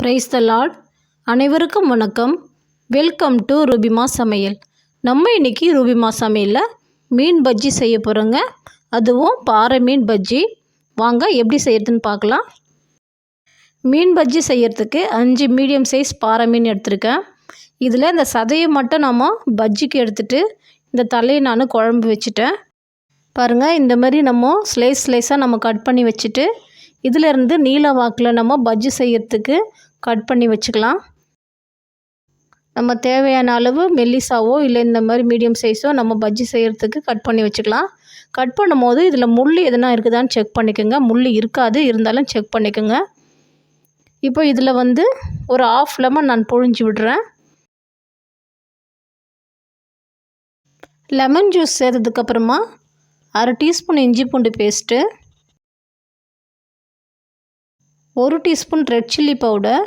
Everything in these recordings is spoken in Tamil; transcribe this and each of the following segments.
பிரைஸ் த லார்ட் அனைவருக்கும் வணக்கம். வெல்கம் டு ரூபிமா சமையல் நம்ம இன்னைக்கு ரூபிமா சமையலில் மீன் பஜ்ஜி செய்ய போகிறோங்க அதுவும் பாறை மீன் பஜ்ஜி. வாங்க எப்படி செய்யறதுன்னு பார்க்கலாம். மீன் பஜ்ஜி செய்யறதுக்கு அஞ்சு மீடியம் சைஸ் பாறை மீன் எடுத்திருக்கேன். இதில் இந்த சதையை மட்டும் நம்ம பஜ்ஜிக்கு எடுத்துட்டு இந்த தலையை நான் குழம்பு வச்சுட்டேன். பாருங்கள் இந்த மாதிரி நம்ம ஸ்லைஸ் ஸ்லைஸாக நம்ம கட் பண்ணி வச்சுட்டு இதிலிருந்து நீல வாக்கில் நம்ம பஜ்ஜி செய்யறதுக்கு கட் பண்ணி வச்சுக்கலாம். நம்ம தேவையான அளவு மெல்லிசாவோ இல்லை இந்த மாதிரி மீடியம் சைஸோ நம்ம பஜ்ஜி செய்கிறதுக்கு கட் பண்ணி வச்சுக்கலாம். கட் பண்ணும்போது இதில் முள் எதனா இருக்குதான்னு செக் பண்ணிக்கோங்க. முள் இருக்காது இருந்தாலும் செக் பண்ணிக்கோங்க. இப்போ இதில் வந்து ஒரு ஆஃப் லெமன் நான் புழிஞ்சு விடுறேன். லெமன் ஜூஸ் சேர்த்ததுக்கப்புறமா அரை டீஸ்பூன் இஞ்சி பூண்டு பேஸ்ட்டு ஒரு டீஸ்பூன் ரெட் சில்லி பவுடர்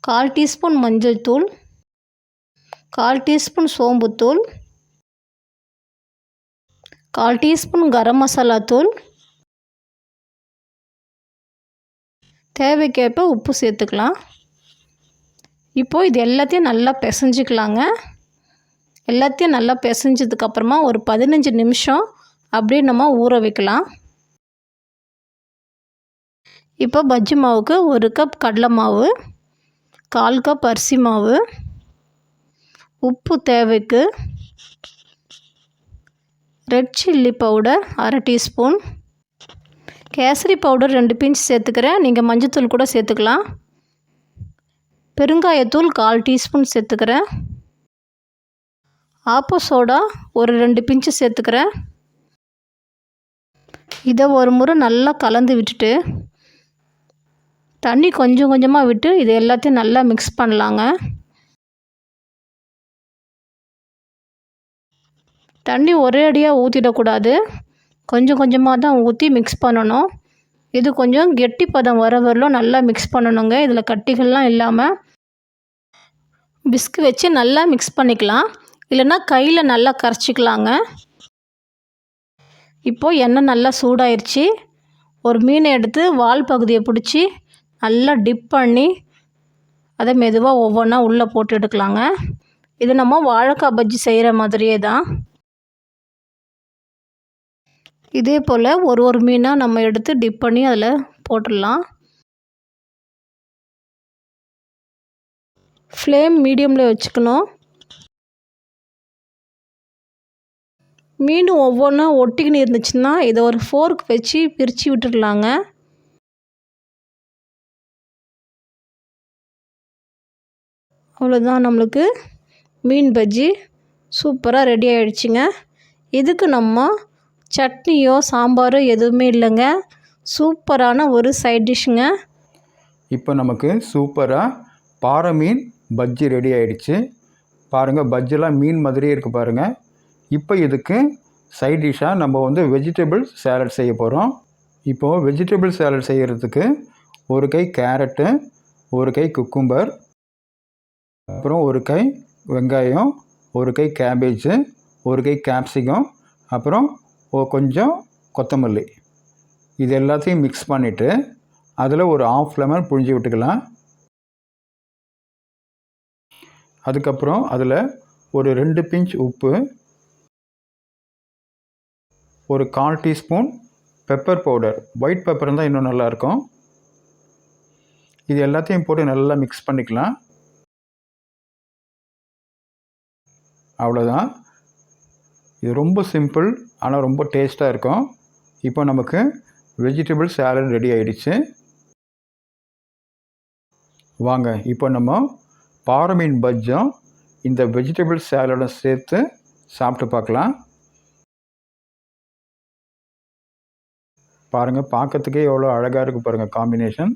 கால் டீஸ்பூன் மஞ்சள் தூள் கால் டீஸ்பூன் சோம்புத்தூள் கால் டீஸ்பூன் கரம் மசாலா தூள் தேவைக்கேற்ப உப்பு சேர்த்துக்கலாம். இப்போது இது எல்லாத்தையும் நல்லா பிசைஞ்சிக்கலாங்க. எல்லாத்தையும் நல்லா பிசைஞ்சதுக்கப்புறமா ஒரு பதினஞ்சு நிமிஷம் அப்படியே நம்ம ஊற வைக்கலாம். இப்போ பஜ்ஜி மாவுக்கு ஒரு கப் கடலை மாவு கால் கப் அரிசி மாவு உப்பு தேவைக்கு ரெட் சில்லி பவுடர் அரை டீஸ்பூன் கேசரி பவுடர் ரெண்டு பிஞ்ச் சேர்த்துக்கிறேன். நீங்கள் மஞ்சத்தூள் கூட சேர்த்துக்கலாம். பெருங்காயத்தூள் கால் டீஸ்பூன் சேர்த்துக்கிறேன். ஆப்போ சோடா ஒரு ரெண்டு பிஞ்சு சேர்த்துக்கிறேன். இதை ஒரு முறை நல்லா கலந்து விட்டுட்டு தண்ணி கொஞ்சம் கொஞ்சமாக விட்டு இது எல்லாத்தையும் நல்லா மிக்ஸ் பண்ணலாங்க. தண்ணி ஒரே அடியாக ஊற்றிடக்கூடாது கொஞ்சம் கொஞ்சமாக தான் ஊற்றி மிக்ஸ் பண்ணணும். இது கொஞ்சம் கெட்டி பதம் வர வரலும் நல்லா மிக்ஸ் பண்ணணுங்க. இதில் கட்டிகள்லாம் இல்லாமல் பிஸ்கு வச்சு நல்லா மிக்ஸ் பண்ணிக்கலாம். இல்லைன்னா கையில் நல்லா கரைச்சிக்கலாங்க. இப்போது எண்ணெய் நல்லா சூடாயிருச்சு. ஒரு மீனை எடுத்து வால் பகுதியை பிடிச்சி நல்லா டிப் பண்ணி அதை மெதுவாக ஒவ்வொன்றா உள்ளே போட்டு எடுக்கலாங்க. இது நம்ம வாழைக்காய் பஜ்ஜி செய்கிற மாதிரியே தான். இதே போல் ஒரு ஒரு மீனாக நம்ம எடுத்து டிப் பண்ணி அதில் போட்டுடலாம். ஃப்ளேம் மீடியமில் வச்சுக்கணும். மீன் ஒவ்வொன்றா ஒட்டிக்கின்னு இருந்துச்சுன்னா இதை ஒரு ஃபோர்க் வச்சு பிரித்து விட்டுடலாங்க. அவ்வளோதான் நம்மளுக்கு. மீன் பஜ்ஜி சூப்பராக ரெடி ஆகிடுச்சிங்க இதுக்கு நம்ம சட்னியோ சாம்பாரோ எதுவுமே இல்லைங்க. சூப்பரான ஒரு சைட் டிஷ்ஷுங்க இப்போ நமக்கு சூப்பராக பாறை மீன் பஜ்ஜி ரெடி ஆகிடுச்சி பாருங்கள் பஜ்ஜிலாம் மீன் மாதிரியே இருக்குது பாருங்கள் இப்போ இதுக்கு சைட் டிஷ்ஷாக நம்ம வந்து வெஜிடபிள் சேலட் செய்ய போகிறோம் இப்போது வெஜிடபிள் சேலட் செய்கிறதுக்கு ஒரு கை கேரட்டு ஒரு கை குக்கும்பர் அப்புறம் ஒரு கை வெங்காயம் ஒரு கை கேபேஜு ஒரு கை கேப்சிகம் அப்புறம் கொஞ்சம் கொத்தமல்லி. இது எல்லாத்தையும் மிக்ஸ் பண்ணிவிட்டு அதில் ஒரு ஆஃப் லெமன் புழிஞ்சு விட்டுக்கலாம். அதுக்கப்புறம் அதில் ஒரு ரெண்டு பிஞ்ச் உப்பு ஒரு கால் teaspoon pepper powder white pepper இருந்தால் இன்னும் நல்லாயிருக்கும் இது எல்லாத்தையும் போட்டு நல்லா மிக்ஸ் பண்ணிக்கலாம். அவ்வளோதான் இது ரொம்ப சிம்பிள் ஆனால் ரொம்ப டேஸ்ட்டாக இருக்கும். இப்போ நமக்கு வெஜிடபிள் சேலட் ரெடி ஆயிடுச்சு. வாங்க இப்போ நம்ம பாறை மீன் பஜ்ஜும் இந்த வெஜிடபிள் சேலடும் சேர்த்து சாப்பிட்டு பார்க்கலாம். பாருங்கள் பார்க்கறதுக்கே எவ்வளோ அழகாக இருக்குது பாருங்கள் காம்பினேஷன்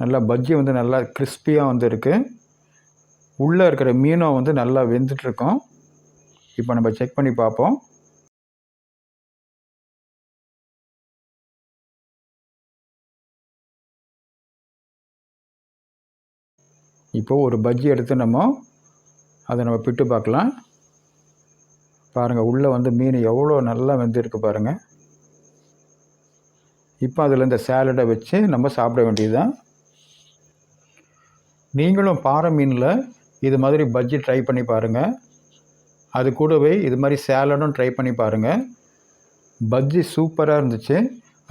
நல்லா பஜ்ஜி வந்து நல்லா கிறிஸ்பியாக வந்து இருக்குது உள்ளே இருக்கிற மீனும் வந்து நல்லா வெந்துட்டுருக்கோம். இப்போ நம்ம செக் பண்ணி பார்ப்போம். இப்போது ஒரு பஜ்ஜி எடுத்து நம்ம அதை நம்ம பிட்டு பார்க்கலாம். பாருங்கள் உள்ளே வந்து மீன் எவ்வளோ நல்லா வெந்திருக்கு பாருங்கள் இப்போ அதில் இந்த சேலடை வச்சு நம்ம சாப்பிட வேண்டியது தான் நீங்களும் பாறை மீனில் இது மாதிரி பஜ்ஜி ட்ரை பண்ணி பாருங்கள் அது கூடவே இது மாதிரி சேலடும் ட்ரை பண்ணி பாருங்கள் பஜ்ஜி சூப்பராக இருந்துச்சு.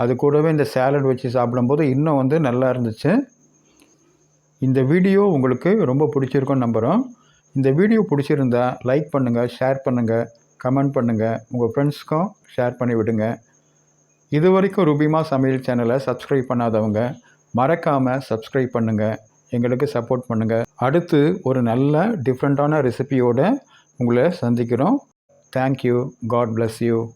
அது கூடவே இந்த சேலட் வச்சு சாப்பிடும்போது இன்னும் வந்து நல்லா இருந்துச்சு. இந்த வீடியோ உங்களுக்கு ரொம்ப பிடிச்சிருக்குன்னு நம்புகிறோம் இந்த வீடியோ பிடிச்சிருந்தா லைக் பண்ணுங்கள் ஷேர் பண்ணுங்கள் கமெண்ட் பண்ணுங்கள் உங்கள் ஃப்ரெண்ட்ஸ்க்கும் ஷேர் பண்ணி விடுங்க. இது வரைக்கும் ருபிமா சமையல் சேனலை சப்ஸ்கிரைப் பண்ணாதவங்க மறக்காமல் சப்ஸ்கிரைப் பண்ணுங்கள் எங்களுக்கு சப்போர்ட் பண்ணுங்கள் அடுத்து ஒரு நல்ல டிஃப்ரெண்ட்டான ரெசிபியோடு உங்களை சந்திக்கிறோம். Thank you God bless you